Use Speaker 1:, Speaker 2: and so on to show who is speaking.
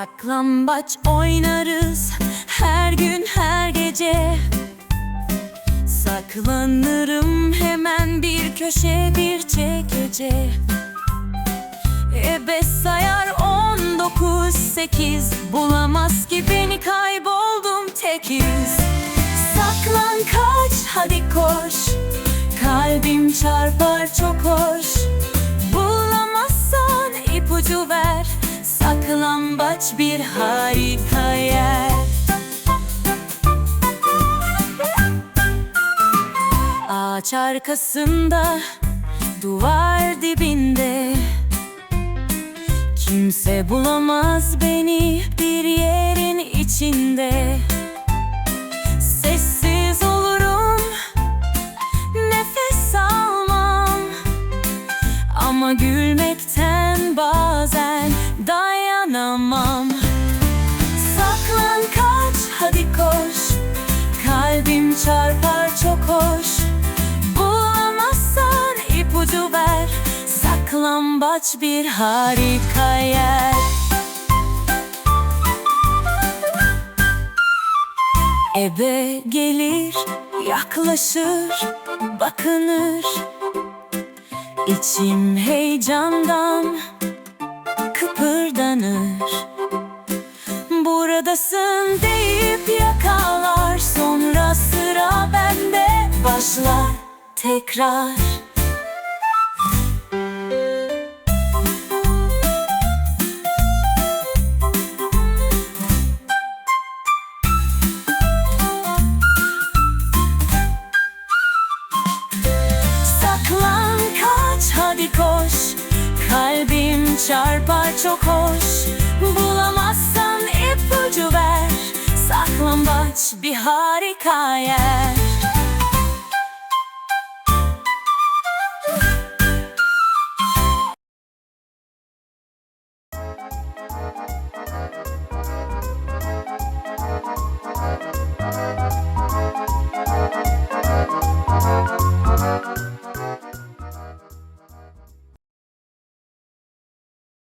Speaker 1: Saklambaç oynarız her gün her gece. Saklanırım hemen bir köşe bir çekece. Ebe sayar on dokuz sekiz. Bulamaz ki beni kayboldum tekiz Saklan kaç hadi koş. Kalbim çarpar çok hoş bir harika Ağaç arkasında Duvar dibinde. Kimse bulamaz beni bir yerin içinde. Sessiz olurum Nefes almam. Ama gülmekten bazen dayanamam Saklan kaç hadi koş. Kalbim çarpar çok hoş. Bulamazsan ipucu ver. Saklambaç bir harika yer. Ebe gelir, yaklaşır, bakınır. İçim heyecandan kıpırdanır Buradasın deyip yakalar Sonra sıra bende başlar tekrar çarpar çok hoş. Bulamazsan ipucu ver. Saklambaç bir harika yer